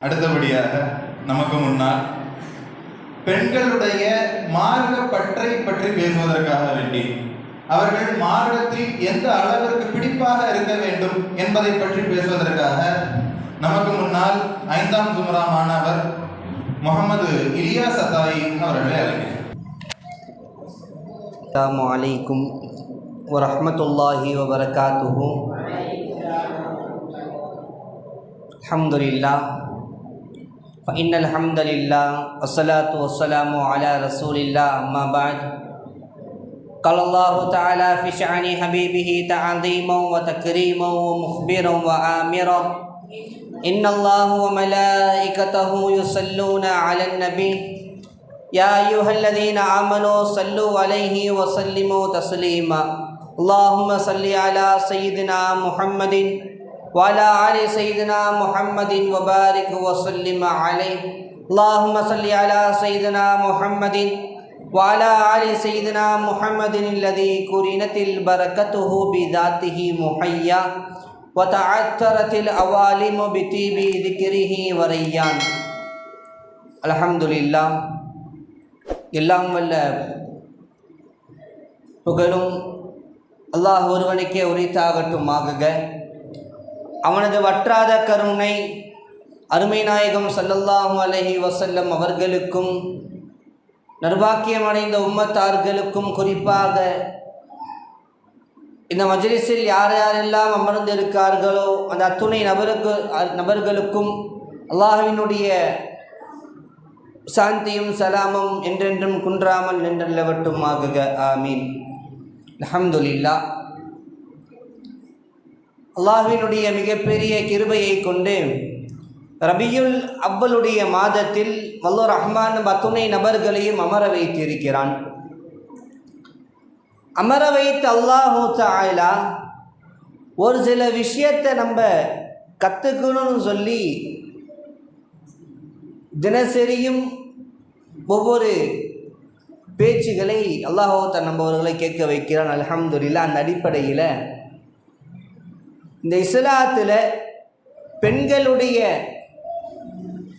அடுத்தபடியாக நமக்கு முன்னால் பெண்களுடைய மார்க்க பற்றை பற்றி பேசுவதற்காக வேண்டி அவர்கள் மார்க்கத்தில் எந்த அளவிற்கு பிடிப்பாக இருக்க வேண்டும் என்பதை பற்றி பேசுவதற்காக நமக்கு முன்னால் ஐந்தாம் சுமரா மாணவர் முகமது இலியா சதாயி அவர்களை அழைக்கிறார் அலைக்கும் வரமத்துல்லாஹி வபரகாத்துஹூ. அஹமதுல்லா فإن الحمد لله والصلاة والسلام على رسول الله أما بعد. قال الله تعالى في شأن حبيبه تعظيما وتكريما ومخبرا وآمرا. إن الله وملائكته يصلون على النبي. يا أيها الذين آمنوا صلوا عليه وسلموا تسليما. اللهم صل على سيدنا محمد وعلى آل سيدنا محمد وبارك وسلم عليه اللهم صل على سيدنا محمد وعلى آل سيدنا محمد الذي كرنت البركته بذاته محيا وتعثرت الأوالم بطيب ذكره وريان الحمد لله எல்லாம் வல்ல புகழும் அல்லாஹ் ஒருவனுக்கே உரித்தாகட்டுமாகுக அவனது வற்றாத கருணை அருமை நாயகம் சல்லல்லாஹு அலஹி வசல்லம் அவர்களுக்கும் நர்பாக்கியம் அடைந்த உம்மத்தார்களுக்கும் குறிப்பாக இந்த மஜ்லிஸில் யார் யாரெல்லாம் அமர்ந்து இருக்கார்களோ அந்த அத்துணை நபருக்கு நபர்களுக்கும் அல்லாஹ்வினுடைய சாந்தியும் சலாமும் என்றென்றும் குன்றாமல் நின்றல்லவட்டுமாகுக ஆமீன். அஹமதுல்லா அல்லாஹினுடைய மிகப்பெரிய கிருபையை கொண்டு ரபியுல் அவ்வளுடைய மாதத்தில் வல்லோர் ரஹ்மான் அத்துணை நபர்களையும் அமர வைத்திருக்கிறான். அமர வைத்த அல்லாஹூ தாயிலா ஒரு சில விஷயத்தை நம்ம கற்றுக்கணும்னு சொல்லி தினசரியும் ஒவ்வொரு பேச்சுகளை அல்லாஹோத்த நம்பவர்களை கேட்க வைக்கிறான். அலமதுல்லா அந்த அடிப்படையில் இந்த இஸ்லாத்தில் பெண்களுடைய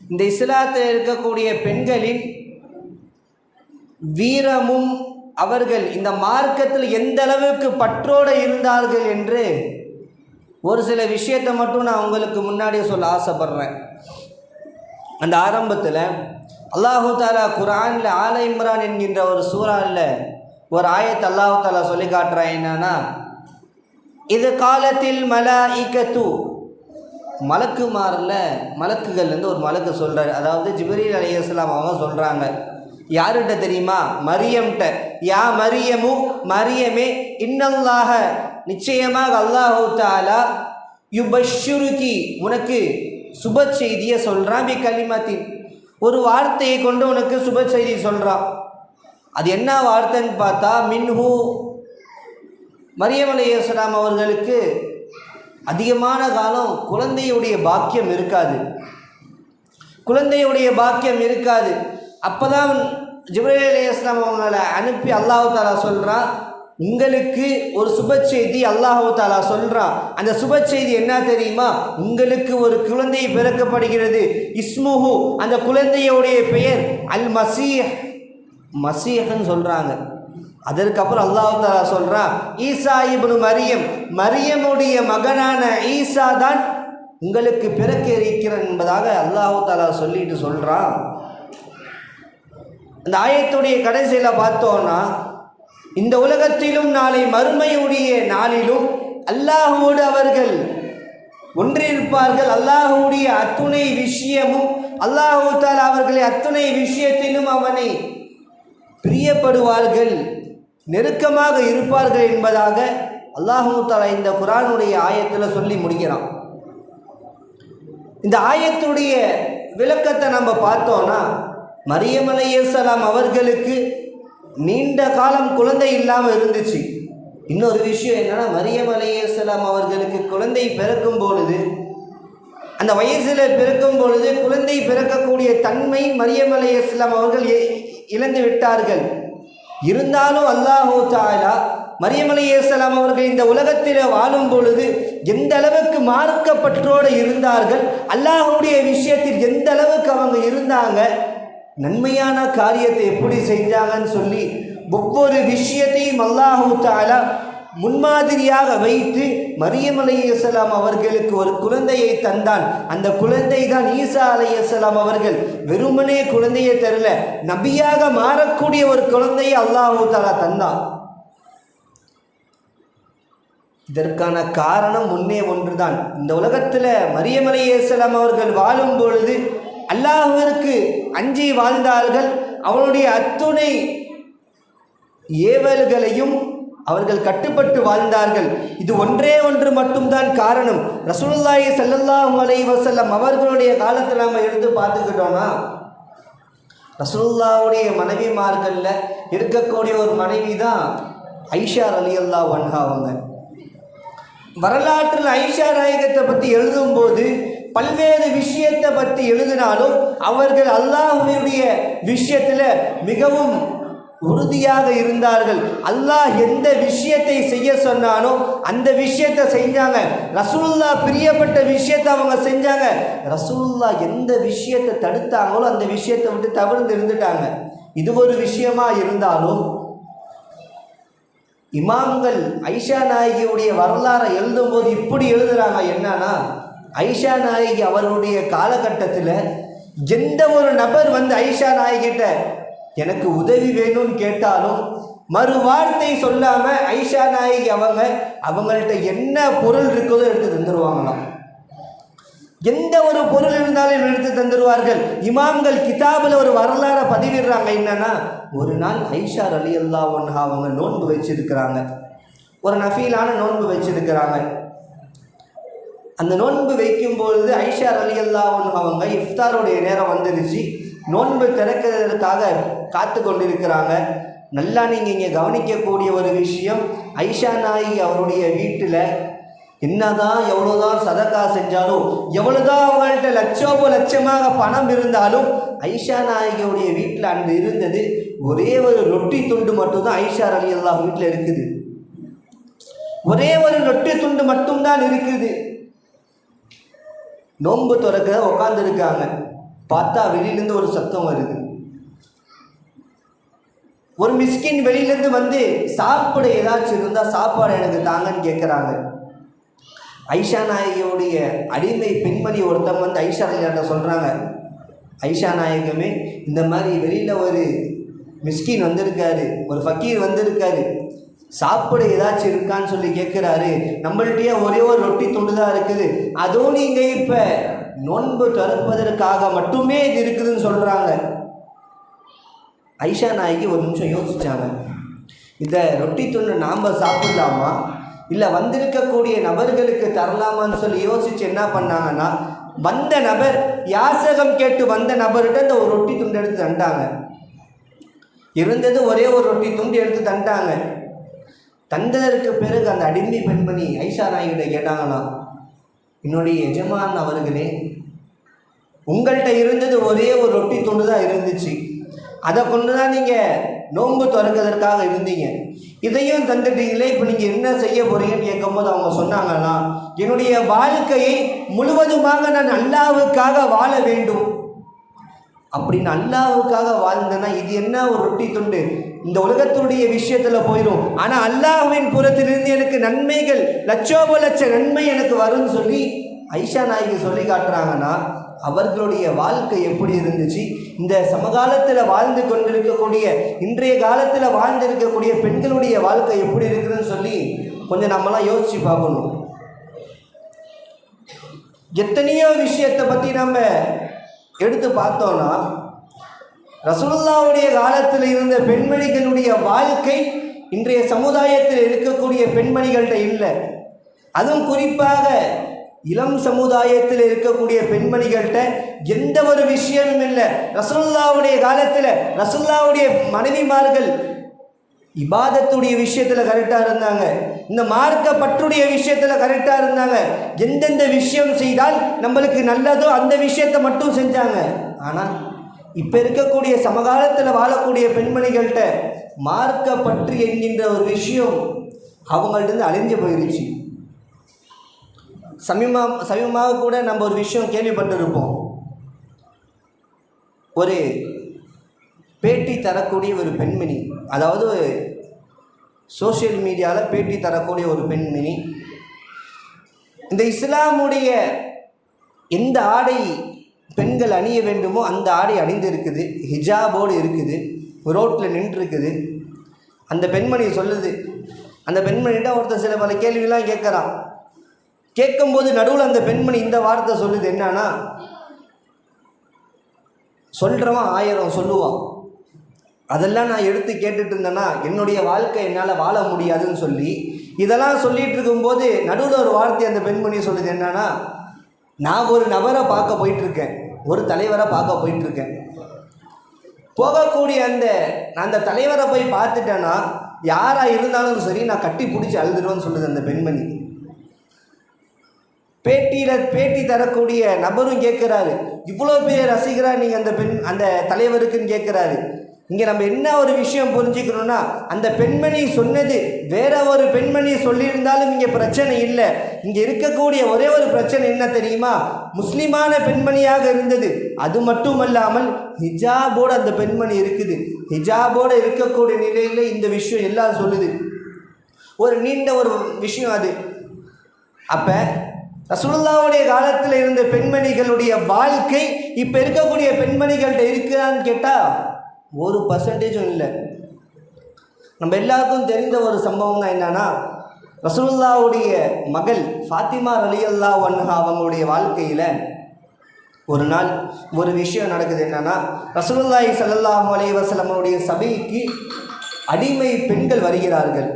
இந்த இஸ்லாத்தில் இருக்கக்கூடிய பெண்களின் வீரமும் அவர்கள் இந்த மார்க்கத்தில் எந்த அளவுக்கு பற்றோடு இருந்தார்கள் என்று ஒரு சில விஷயத்தை மட்டும் நான் உங்களுக்கு முன்னாடியே சொல்ல ஆசைப்படுறேன். அந்த ஆரம்பத்தில் அல்லாஹு தாலா குரானில் ஆல இம்ரான் என்கின்ற ஒரு சூறாவில் ஒரு ஆயத்தை அல்லாஹு தாலா சொல்லி காட்டுறான் என்னன்னா இது காலத்தில் மல ஈக்கத்து மலக்குமாரில் மலக்குகள்லேருந்து ஒரு மலக்கு சொல்கிறார் அதாவது ஜிபரீல் அலி இஸ்லாம் அவங்க சொல்கிறாங்க யாருகிட்ட தெரியுமா? மரியம்கிட்ட யா மரியமு? மரியமே. இன்னல்லாக நிச்சயமாக அல்லாஹூ தாலா யுபஷுருகி உனக்கு சுப செய்தியை சொல்கிறான் பி கலிமத்தின் ஒரு வார்த்தையை கொண்டு உனக்கு சுப செய்தி சொல்கிறான் அது என்ன வார்த்தைன்னு பார்த்தா மின்ஹூ மரியமலை இயேசுராம் அவர்களுக்கு அதிகமான காலம் குழந்தையுடைய பாக்கியம் இருக்காது. குழந்தையுடைய பாக்கியம் இருக்காது. அப்போ தான் ஜிப்ரேல் அலையாஸ்லாம் அவங்களை அனுப்பி அல்லாஹு தாலா சொல்கிறான் உங்களுக்கு ஒரு சுப செய்தி அல்லாஹு தாலா சொல்கிறான் அந்த சுப செய்தி என்ன தெரியுமா? உங்களுக்கு ஒரு குழந்தை பிறக்கப்படுகிறது. இஸ்முஹு அந்த குழந்தையுடைய பெயர் அல் மசீஹ் மசீஹன்னு சொல்கிறாங்க அதற்கப்புறம் அல்லாஹு தாலா சொல்கிறான் ஈசா இப்னு மரியம் மரியமுடைய மகனான ஈசா தான் உங்களுக்கு பிறக்க இருக்கிறான் என்பதாக அல்லாஹு தாலா சொல்லிட்டு சொல்கிறான் அந்த ஆயத்துடைய கடைசியில் பார்த்தோன்னா இந்த உலகத்திலும் நாளை மறுமையுடைய நாளிலும் அல்லாஹோடு அவர்கள் ஒன்றிருப்பார்கள். அல்லாஹுடைய அத்துணை விஷயமும் அல்லாஹூ தாலா அவர்களை அத்துணை விஷயத்திலும் அவனை பிரியப்படுவார்கள். நெருக்கமாக இருப்பார்கள் என்பதாக அல்லாஹூ இந்த குரானுடைய ஆயத்தில் சொல்லி முடிக்கிறான். இந்த ஆயத்துடைய விளக்கத்தை நம்ம பார்த்தோன்னா மரியமலையேசலாம் அவர்களுக்கு நீண்ட காலம் குழந்தை இல்லாமல் இருந்துச்சு. இன்னொரு விஷயம் என்னன்னா மரியம் அவர்களுக்கு குழந்தை பிறக்கும் பொழுது அந்த வயசில் பிறக்கும் பொழுது குழந்தை பிறக்கக்கூடிய தன்மை மரியம் அலையேஸ்லாம் அவர்கள் இழந்து விட்டார்கள். இருந்தாலும் அல்லாஹூ தாலா மரியம் அலைஹிஸ்ஸலாம் அவர்கள் இந்த உலகத்தில் வாழும் பொழுது எந்த அளவுக்கு மார்க்கப்பற்றோடு இருந்தார்கள் அல்லாஹுடைய விஷயத்தில் எந்த அளவுக்கு அவங்க இருந்தாங்க நன்மையான காரியத்தை எப்படி செஞ்சாங்கன்னு சொல்லி ஒவ்வொரு விஷயத்தையும் அல்லாஹு தாலா முன்மாதிரியாக வைத்து மரியம் அலையலாம் அவர்களுக்கு ஒரு குழந்தையை தந்தான். அந்த குழந்தை தான் ஈசா அலையலாம் அவர்கள். வெறுமனே குழந்தையை தரல நபியாக மாறக்கூடிய ஒரு குழந்தையை அல்லாஹூ தாலா தந்தான். இதற்கான காரணம் முன்னே ஒன்றுதான். இந்த உலகத்தில் மரியம் அலையலாம் அவர்கள் வாழும் பொழுது அல்லாஹுவிற்கு அஞ்சி வாழ்ந்தார்கள். அவளுடைய அத்துணை ஏவல்களையும் அவர்கள் கட்டுப்பட்டு வாழ்ந்தார்கள். இது ஒன்றே ஒன்று மட்டும்தான் காரணம். ரசூலுல்லாஹி ஸல்லல்லாஹு அலைஹி வசல்லம் அவர்களுடைய காலத்தில் நம்ம எடுத்து பார்த்துக்கிட்டோம்னா ரசூலுல்லாவுடைய மனைவிமார்களில் இருக்கக்கூடிய ஒரு மனைவி தான் ஐஷா அலி அல்லா வன்ஹா அவங்க. வரலாற்றில் ஐஷா நாயகத்தை பற்றி எழுதும்போது பல்வேறு விஷயத்தை பற்றி எழுதினாலும் அவர்கள் அல்லாஹுடைய விஷயத்தில் மிகவும் உறுதியாக இருந்தார்கள். அல்லாஹ் எந்த விஷயத்தை செய்ய சொன்னானோ அந்த விஷயத்தை செஞ்சாங்க. ரசூல்லா பிரியப்பட்ட விஷயத்தை அவங்க செஞ்சாங்க. ரசூல்லா எந்த விஷயத்தை தடுத்தாங்களோ அந்த விஷயத்தை விட்டு தவிர்த்து இருந்துட்டாங்க. இது ஒரு விஷயமா இருந்தாலும் இமாம்கள் ஐஷா நாயகியுடைய வரலாறை எழுதும்போது இப்படி எழுதுறாங்க. என்னன்னா ஐஷா நாயகி அவருடைய காலகட்டத்தில் எந்த ஒரு நபர் வந்து ஐஷா நாயகிட்ட எனக்கு உதவி வேணும்னு கேட்டாலும் மறு வார்த்தை சொல்லாம ஐஷா நாயகி அவங்க அவங்கள்ட்ட என்ன பொருள் இருக்குதோ எடுத்து தந்துடுவாங்களாம் எந்த ஒரு பொருள் இருந்தாலும் எடுத்து தந்துடுவார்கள் இமாம்கள் கிதாபில் ஒரு வரலாறை பதிவிடுறாங்க என்னன்னா ஒரு நாள் ஐஷா அலி அல்லா ஒன்ஹா அவங்க நோன்பு வச்சிருக்கிறாங்க. ஒரு நஃபீலான நோன்பு வச்சிருக்கிறாங்க. அந்த நோன்பு வைக்கும் பொழுது ஐஷா அலி அல்லா அவங்க இஃப்தாருடைய நேரம் வந்துருச்சு. நோன்பு திறக்கிறதுக்காக காத்து கொண்டிருக்கிறாங்க நல்லா நீங்கள் இங்கே கவனிக்கக்கூடிய ஒரு விஷயம் ஐஷா நாயகி அவருடைய வீட்டில் என்னதான் எவ்வளோதான் சதக்கா செஞ்சாலும் எவ்வளோதான் அவங்கள்ட்ட லட்சோப லட்சமாக பணம் இருந்தாலும் ஐஷா நாயகியுடைய வீட்டில் அன்று இருந்தது. ஒரே ஒரு ரொட்டி துண்டு மட்டும்தான் ஐஷா அலி அல்லா வீட்டில் இருக்குது. ஒரே ஒரு ரொட்டி துண்டு மட்டும்தான் இருக்குது. நோன்பு துறக்க உட்காந்துருக்காங்க பார்த்தா வெளியிலேருந்து ஒரு சத்தம் வருது. ஒரு மிஸ்கின் வெளியிலேருந்து வந்து சாப்பிட ஏதாச்சும் இருந்தால் சாப்பாடு எனக்கு தாங்கன்னு கேட்குறாங்க ஐஷா நாயகியோடைய அடிமை பெண்மணி ஒருத்தவங்க வந்து ஐஷா நாயகிட்ட சொல்கிறாங்க ஐஷா நாயகமே இந்த மாதிரி வெளியில் ஒரு மிஸ்கின் வந்திருக்காரு ஒரு ஃபக்கீர் வந்திருக்காரு சாப்பிட ஏதாச்சும் இருக்கான்னு சொல்லி கேட்குறாரு நம்மள்கிட்டயே ஒரே ஒரு ரொட்டி துண்டு தான் இருக்குது. அதுவும் நீங்கள் இப்போ நோன்பு திறப்பதற்காக மட்டுமே இது இருக்குதுன்னு சொல்கிறாங்க ஐஷா நாயகி ஒரு நிமிஷம் யோசித்தாங்க இந்த ரொட்டி துண்டு நாம் சாப்பிடலாமா? இல்லை வந்திருக்கக்கூடிய நபர்களுக்கு தரலாமான்னு சொல்லி யோசித்து என்ன பண்ணாங்கன்னா வந்த நபர் யாசகம் கேட்டு வந்த நபர்கிட்ட இந்த ஒரு ரொட்டி துண்டு எடுத்து தண்டாங்க இருந்தது ஒரே ஒரு ரொட்டி துண்டு எடுத்து தண்டாங்க தந்ததற்கு பிறகு அந்த அடிமை பெண்மணி ஐஷா நாய்கிட்ட கேட்டாங்களாம் என்னுடைய எஜமான் அவர்களே உங்கள்கிட்ட இருந்தது ஒரே ஒரு ரொட்டி துண்டு தான் இருந்துச்சு. அதை கொண்டு தான் நீங்கள் நோன்பு திறக்கிறதுக்காக இருந்தீங்க. இதையும் தந்துட்டீங்களே இப்போ நீங்கள் என்ன செய்ய போறீங்கன்னு கேட்கும்போது அவங்க சொன்னாங்கன்னா என்னுடைய வாழ்க்கையை முழுவதுமாக நான் அல்லாவுக்காக வாழ வேண்டும். அப்படின்னு அல்லாவுக்காக வாழ்ந்தேன்னா இது என்ன ஒரு ரொட்டி துண்டு? இந்த உலகத்தினுடைய விஷயத்தில் போயிடும் ஆனால் அல்லாஹுவின் புறத்திலிருந்து எனக்கு நன்மைகள் லட்சோப லட்ச நன்மை எனக்கு வரும்னு சொல்லி ஐஷா நாயகி சொல்லி காட்டுறாங்கன்னா அவர்களுடைய வாழ்க்கை எப்படி இருந்துச்சு? இந்த சமகாலத்தில் வாழ்ந்து கொண்டிருக்கக்கூடிய இன்றைய காலத்தில் வாழ்ந்திருக்கக்கூடிய பெண்களுடைய வாழ்க்கை எப்படி இருக்குதுன்னு சொல்லி கொஞ்சம் நம்மலாம் யோசித்து பார்க்கணும். எத்தனையோ விஷயத்தை பற்றி நம்ம எடுத்து பார்த்தோன்னா ரசூல்லாவுடைய காலத்தில் இருந்த பெண்மணிகளுடைய வாழ்க்கை இன்றைய சமுதாயத்தில் இருக்கக்கூடிய பெண்மணிகள்கிட்ட இல்லை. அதுவும் குறிப்பாக இளம் சமுதாயத்தில் இருக்கக்கூடிய பெண்மணிகள்கிட்ட எந்த ஒரு விஷயமும் இல்லை. ரசுல்லாவுடைய காலத்தில் ரசுல்லாவுடைய மனைவிமார்கள் இபாதத்துடைய விஷயத்தில் கரெக்டாக இருந்தாங்க. இந்த மார்க்க பற்றுடைய விஷயத்தில் கரெக்டாக இருந்தாங்க. எந்தெந்த விஷயம் செய்தால் நம்மளுக்கு நல்லதோ அந்த விஷயத்தை மட்டும் செஞ்சாங்க. ஆனால் இப்போ இருக்கக்கூடிய சமகாலத்தில் வாழக்கூடிய பெண்மணிகள்கிட்ட மார்க்க பற்று என்கின்ற ஒரு விஷயம் அவங்கள்ட்ட அழிஞ்சு போயிருச்சு. சமீபமா சமீபமாக கூட நம்ம ஒரு விஷயம் கேள்விப்பட்டிருப்போம். ஒரு பேட்டி தரக்கூடிய ஒரு பெண்மணி அதாவது சோஷியல் மீடியாவில் பேட்டி தரக்கூடிய ஒரு பெண்மணி இந்த இஸ்லாமுடைய எந்த ஆடை பெண்கள் அணிய வேண்டுமோ அந்த ஆடை அணிந்து இருக்குது ஹிஜாபோடு இருக்குது. ரோட்டில் நின்றுருக்குது. அந்த பெண்மணி சொல்லுது. அந்த பெண்மணிகிட்ட ஒருத்தர் சில பல கேள்விலாம் கேட்குறான். கேட்கும்போது நடுவில் அந்த பெண்மணி இந்த வார்த்தை சொல்லுது. என்னன்னா சொல்கிறவன் ஆயிரம் சொல்லுவான். அதெல்லாம் நான் எடுத்து கேட்டுட்டு இருந்தேன்னா என்னுடைய வாழ்க்கை என்னால் வாழ முடியாதுன்னு சொல்லி இதெல்லாம் சொல்லிகிட்டு இருக்கும்போது நடுவில் ஒரு வார்த்தை அந்த பெண்மணி சொல்லுது. என்னன்னா நான் ஒரு நபரை பார்க்க போயிட்டுருக்கேன். ஒரு தலைவரை பார்க்க போயிட்டுருக்கேன். போகக்கூடிய அந்த நான் அந்த தலைவரை போய் பார்த்துட்டேன்னா யாராக இருந்தாலும் சரி நான் கட்டி பிடிச்சி அழுதுடுவேன்னு சொல்லுது அந்த பெண்மணி. பேட்டியில் பேட்டி தரக்கூடிய நபரும் கேட்குறாரு. இவ்வளோ பெரிய ரசிகரா நீங்கள் அந்த பெண் அந்த தலைவருக்குன்னு கேட்குறாரு. இங்கே நம்ம என்ன ஒரு விஷயம் புரிஞ்சுக்கணும்னா அந்த பெண்மணி சொன்னது வேற ஒரு பெண்மணி சொல்லியிருந்தாலும் இங்கே பிரச்சனை இல்லை. இங்கே இருக்கக்கூடிய ஒரே ஒரு பிரச்சனை என்ன தெரியுமா? முஸ்லிமான பெண்மணியாக இருந்தது. அது மட்டுமல்லாமல் ஹிஜாபோடு அந்த பெண்மணி இருக்குது. ஹிஜாபோடு இருக்கக்கூடிய நிலையில் இந்த விஷயம் எல்லாம் சொல்லுது. ஒரு நீண்ட ஒரு விஷயம் அது. அப்போ ரசுல்லாவுடைய காலத்தில் இருந்த பெண்மணிகளுடைய வாழ்க்கை இப்போ இருக்கக்கூடிய பெண்மணிகள்கிட்ட இருக்குதான்னு கேட்டால் ஒரு பர்சன்டேஜும் இல்லை. நம்ம எல்லாருக்கும் தெரிந்த ஒரு சம்பவம் தான் என்னன்னா ரசூல்லாவுடைய மகள் ஃபாத்திமா ரலியல்லா ஒன்ஹா அவங்களுடைய வாழ்க்கையில் ஒரு நாள் ஒரு விஷயம் நடக்குது என்னன்னா ரசூலுல்லாஹி சல்லாஹ் அலைஹி சபைக்கு அடிமை பெண்கள் வருகிறார்கள்.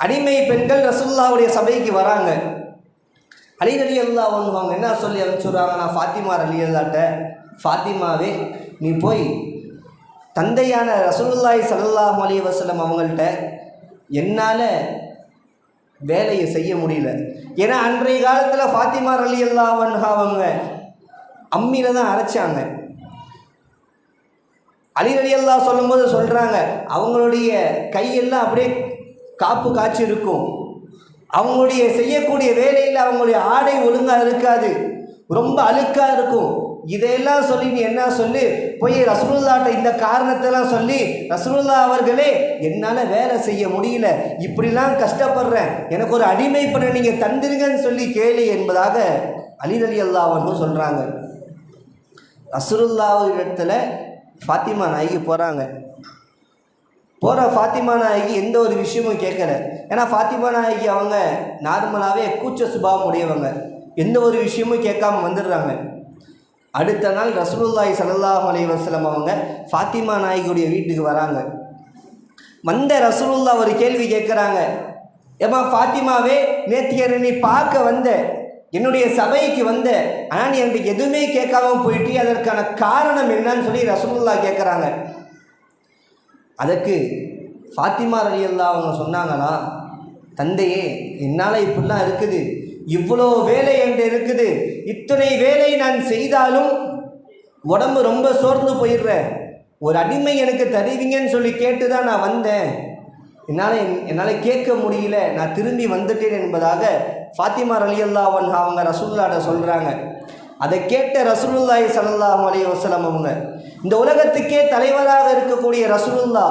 அடிமை பெண்கள் ரசூல்லாவுடைய சபைக்கு வராங்க. அலி அலி அல்லா அவங்க என்ன சொல்லி அனுப்பிச்சுடுறாங்க நான் ஃபாத்திமா அலி அல்லாட்ட ஃபாத்திமாவே நீ போய் தந்தையான ரசூலுல்லாஹி சல்லாஹூ அலி வசலம் அவங்கள்ட்ட என்னால் வேலையை செய்ய முடியல. ஏன்னா அன்றைய காலத்தில் ஃபாத்திமா அலி அல்லா அவங்க அம்மியில் தான் அரைச்சாங்க. அலி அலி அல்லா சொல்லும்போது சொல்கிறாங்க அவங்களுடைய கையெல்லாம் அப்படியே காப்பு காய்ச்சி இருக்கும். அவங்களுடைய செய்யக்கூடிய வேலையில் அவங்களுடைய ஆடை ஒழுங்காக இருக்காது. ரொம்ப அழுக்காக இருக்கும். இதையெல்லாம் சொல்லி நீ என்ன சொல்லி? போய் ரசூலுல்லாட்ட இந்த காரணத்தெல்லாம் சொல்லி ரசூலுல்லா அவர்களே என்னால் வேலை செய்ய முடியல. இப்படிலாம் கஷ்டப்படுறேன். எனக்கு ஒரு அடிமை பண்ண நீங்கள் தந்துருங்கன்னு சொல்லி கேளு என்பதாக அலி அலி அல்லாவன்னு சொல்கிறாங்க ரசூலுல்லா இடத்துல ஃபாத்திமா நாயகி போகிறாங்க போகிற ஃபாத்திமா நாயகி எந்த ஒரு விஷயமும் கேட்கல. ஏன்னா ஃபாத்திமா நாயகி அவங்க நார்மலாகவே கூச்ச சுபாவம் உடையவங்க. எந்த ஒரு விஷயமும் கேட்காம வந்துடுறாங்க. அடுத்த நாள் ரசூலுல்லாய் சல்லாஹ் அலைஹி அவங்க ஃபாத்திமா நாயகியுடைய வீட்டுக்கு வராங்க. வந்த ரசூலுல்லா ஒரு கேள்வி கேட்குறாங்க. ஏமா ஃபாத்திமாவே நேற்று நீ பார்க்க வந்த என்னுடைய சபைக்கு வந்த ஆனால் நீ எனக்கு எதுவுமே கேட்காம போயிட்டு அதற்கான காரணம் என்னன்னு சொல்லி ரசூலுல்லா கேட்குறாங்க. அதற்கு ஃபாத்திமா ரலியல்லா அவங்க சொன்னாங்களா தந்தையே என்னால் இப்படிலாம் இருக்குது. இவ்வளோ வேலை என்று இருக்குது. இத்தனை வேலை நான் செய்தாலும் உடம்பு ரொம்ப சோர்ந்து போயிடுறேன் ஒரு அடிமை எனக்கு தருவீங்கன்னு சொல்லி கேட்டு தான் நான் வந்தேன். என்னால் என்னால் கேட்க முடியல. நான் திரும்பி வந்துட்டேன் என்பதாக ஃபாத்திமா ரலி அவங்க ரசூல்லாட சொல்கிறாங்க அதை கேட்ட ரசூலுல்லாய் சல்லாஹ் அலி வசலம் அவங்க இந்த உலகத்துக்கே தலைவராக இருக்கக்கூடிய ரசூலுல்லா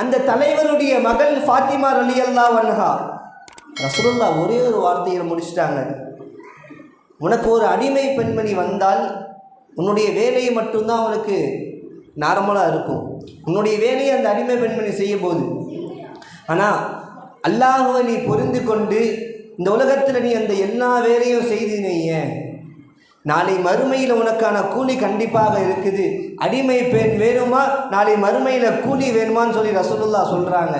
அந்த தலைவருடைய மகள் ஃபாத்திமா ரலியல்லா வன்ஹா ரசூலுல்லா ஒரே ஒரு வார்த்தையில் முடிச்சிட்டாங்க. உனக்கு ஒரு அடிமை பெண்மணி வந்தால் உன்னுடைய வேலையை மட்டும்தான் அவனுக்கு நார்மலாக இருக்கும். உன்னுடைய வேலையை அந்த அடிமை பெண்மணி செய்ய போகுது ஆனால் அல்லாஹுவை நீ புரிந்து கொண்டு இந்த உலகத்தில் நீ அந்த எல்லா வேலையும் செய்தினீங்க நாளை மறுமையில் உனக்கான கூலி கண்டிப்பாக இருக்குது. அடிமை பெண் வேணுமா? நாளை மறுமையில் கூலி வேணுமான்னு சொல்லி ரசூலுல்லா சொல்கிறாங்க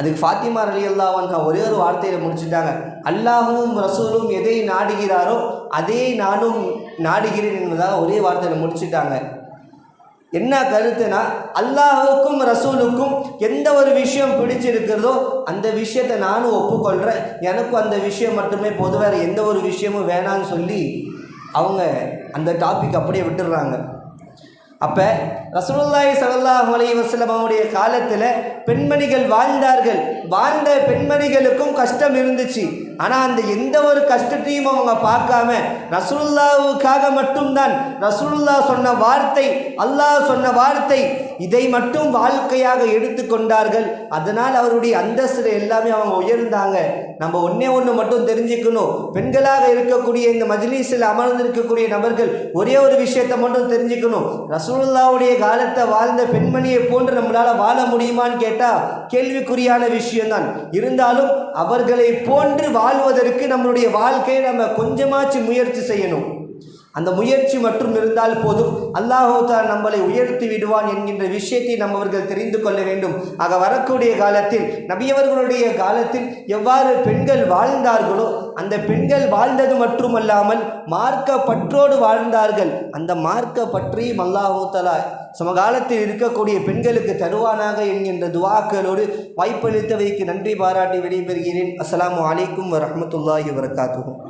அதுக்கு ஃபாத்திமா அலி அல்லாவன் ஒரே ஒரு வார்த்தையில் முடிச்சுட்டாங்க. அல்லாஹும் ரசூலும் எதை நாடுகிறாரோ அதே நானும் நாடுகிறேன் என்பதாக ஒரே வார்த்தையில் முடிச்சுட்டாங்க. என்ன கருத்துனா அல்லாஹுக்கும் ரசூலுக்கும் எந்த ஒரு விஷயம் பிடிச்சிருக்கிறதோ அந்த விஷயத்தை நானும் ஒப்புக்கொள்கிறேன் எனக்கும் அந்த விஷயம் மட்டுமே பொதுவாக எந்த ஒரு விஷயமும் வேணான்னு சொல்லி அவங்க அந்த டாபிக் அப்படியே விட்டுடுறாங்க. அப்போ ரசூலுல்லாஹி ஸல்லல்லாஹு அலைஹி வசலம் அவனுடைய காலத்தில் பெண்மணிகள் வாழ்ந்தார்கள். வாழ்ந்த பெண்மணிகளுக்கும் கஷ்டம் இருந்துச்சு. ஆனால் அந்த எந்த ஒரு கஷ்டத்தையும் அவங்க பார்க்காம ரசூல்லாவுக்காக மட்டும்தான் ரசூல்லா சொன்ன வார்த்தை அல்லாஹ் சொன்ன வார்த்தை இதை மட்டும் வாழ்க்கையாக எடுத்துக்கொண்டார்கள் அதனால் அவருடைய அந்தஸ்து எல்லாமே அவங்க உயர்ந்தாங்க. நம்ம ஒன்றே ஒன்று மட்டும் தெரிஞ்சுக்கணும். பெண்களாக இருக்கக்கூடிய இந்த மஜ்லீஸில் அமர்ந்திருக்கக்கூடிய நபர்கள் ஒரே ஒரு விஷயத்தை மட்டும் தெரிஞ்சுக்கணும். ரசூல்லாவுடைய காலத்தை வாழ்ந்த பெண்மணியை போன்று நம்மளால் வாழ முடியுமான்னு கேட்டால் கேள்விக்குறியான விஷயம்தான். இருந்தாலும் அவர்களை போன்று வாழ்வதற்கு நம்மளுடைய வாழ்க்கையை நம்ம கொஞ்சமாச்சு முயற்சி செய்யணும். அந்த முயற்சி மட்டும் இருந்தால் போதும். அல்லாஹோத்தால் நம்மளை உயர்த்தி விடுவான் என்கின்ற விஷயத்தை நம்மவர்கள் தெரிந்து கொள்ள வேண்டும். ஆக வரக்கூடிய காலத்தில் நபியவர்களுடைய காலத்தில் எவ்வாறு பெண்கள் வாழ்ந்தார்களோ அந்த பெண்கள் வாழ்ந்தது மட்டுமல்லாமல் மார்க்க பற்றோடு வாழ்ந்தார்கள். அந்த மார்க்க பற்றியும் அல்லாஹூத்தலா சமகாலத்தில் இருக்கக்கூடிய பெண்களுக்கு தருவானாக என்கின்ற துவாக்களோடு வாய்ப்பளித்தவைக்கு நன்றி பாராட்டி விடைபெறுகிறேன். அஸ்லாம் அலைக்கும் வரமத்துல்லாஹி வரகாத்துஹு